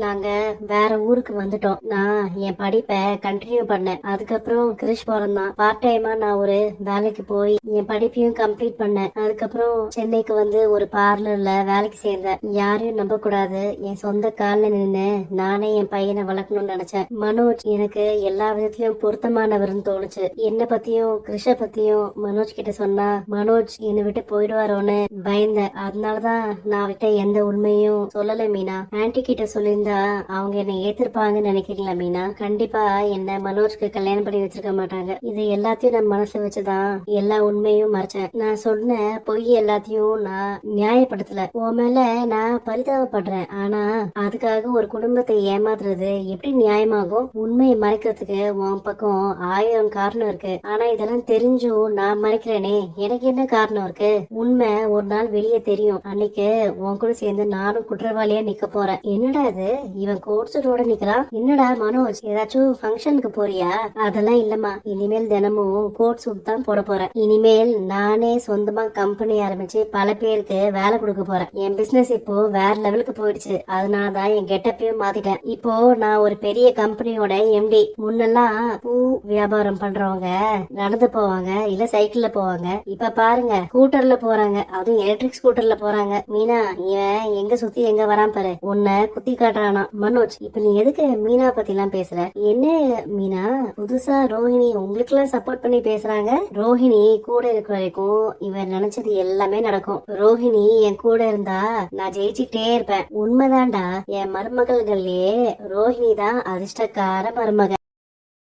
நாங்க வேற ஊருக்கு வந்துட்டோம். நான் என் படிப்பை கண்டினியூ பண்ணேன். அதுக்கப்புறம் கிரிஷ் பிறந்தான். பார்ட் டைமா நான் ஒரு வேலைக்கு போய் என் படிப்பையும் கம்ப்ளீட் பண்ணேன். அதுக்கப்புறம் சென்னைக்கு வந்து ஒரு பார்லர்ல வேலைக்கு சேர்ந்தேன். யாரையும் நம்ப கூடாது என் சொந்த காலில் நின்று நானே என் பையனை வளர்க்கணும்னு நினைச்சேன். மனோஜ் எனக்கு எல்லா விதத்திலயும் பொருத்தமானவர்னு தோணுச்சு. என்ன பத்தியும் கிருஷ பத்தியும் மனோஜ் கிட்ட சொன்னா மனோஜ் என்னை விட்டு போயிடுவாரோன்னு பயந்தேன். அதனாலதான் நான் விட்ட எந்த உண்மையும் சொல்லல மீனா. ஆன்டி கிட்ட இருந்தா அவங்க என்னை ஏத்திருப்பாங்கன்னு நினைக்கிறீங்களா மீனா? கண்டிப்பா என்ன மனோஜ்க்கு கல்யாணம் பண்ணி வச்சிருக்க மாட்டாங்க. இது எல்லாத்தையும் நான் மனசு வச்சுதான் எல்லா உண்மையும் மறைச்சேன். நான் சொன்ன பொய் எல்லாத்தையும் நான் நியாயப்படுத்தல. உன் மேல நான் பரிதாபப்படுறேன். ஆனா அதுக்காக ஒரு குடும்பத்தை ஏமாத்துறது எப்படி நியாயமாகும்? உண்மையை மறைக்கிறதுக்கு உன் பக்கம் ஆயிரம் காரணம் இருக்கு. ஆனா இதெல்லாம் தெரிஞ்சும் நான் மறைக்கிறேனே. எனக்கு என்ன காரணம் இருக்கு? உண்மை ஒரு நாள் வெளியே தெரியும். அன்னைக்கு உன் கூட சேர்ந்து நானும் குற்றவாளியா நிக்க போறேன். என்னடா இது? இவன் கோட்ஸோட நிக்கிறான் என்னடா மனோஜ் ஏதாச்சும் ஃபங்க்ஷனுக்கு போறியா? அதெல்லாம் இல்லம்மா. இனிமேல் தினமும் கோட் சூட் தான் போட போறேன். இனிமேல் நானே சொந்தமா கம்பெனி ஆரம்பிச்சு பல பேருக்கு வேலை கொடுக்க போறேன். என் பிசினஸ் இப்போ வேற லெவலுக்கு போயிடுச்சு. அதனாலதான் என் கெட்டப்பையும் மாத்திட்டேன். இப்போ நான் ஒரு பெரிய கம்பெனியோட எம்டி முன்னெல்லாம் பூ வியாபாரம் பண்றவங்க நடந்து போவாங்க இல்ல சைக்கிள்ல போவாங்க. இப்ப பாருங்க ஸ்கூட்டர்ல போறாங்க. அதுவும் எலக்ட்ரிக் ஸ்கூட்டர்ல போறாங்க. மீனா இவன் எங்க சுத்தி எங்க வரான் பாரு. உன்னை குத்தி காட்டுறானா மனோஜ் இப்ப நீ எதுக்கு மீனா பத்தி எல்லாம் பேசுற என்ன மீனா புதுசா ரோஹிணி உங்களுக்கு எல்லாம் சப்போர்ட் பண்ணி பேசுறாங்க? ரோஹிணி கூட இருக்கிற வரைக்கும் இவர் நினைச்சது எல்லாமே நடக்கும். ரோஹிணி என் கூட இருந்தா நான் ஜெயிச்சுட்டே இருப்பேன். உண்மைதான்டா என் மருமகள்கள்லயே ரோஹிணி தான் அதிர்ஷ்டக்கார மருமக.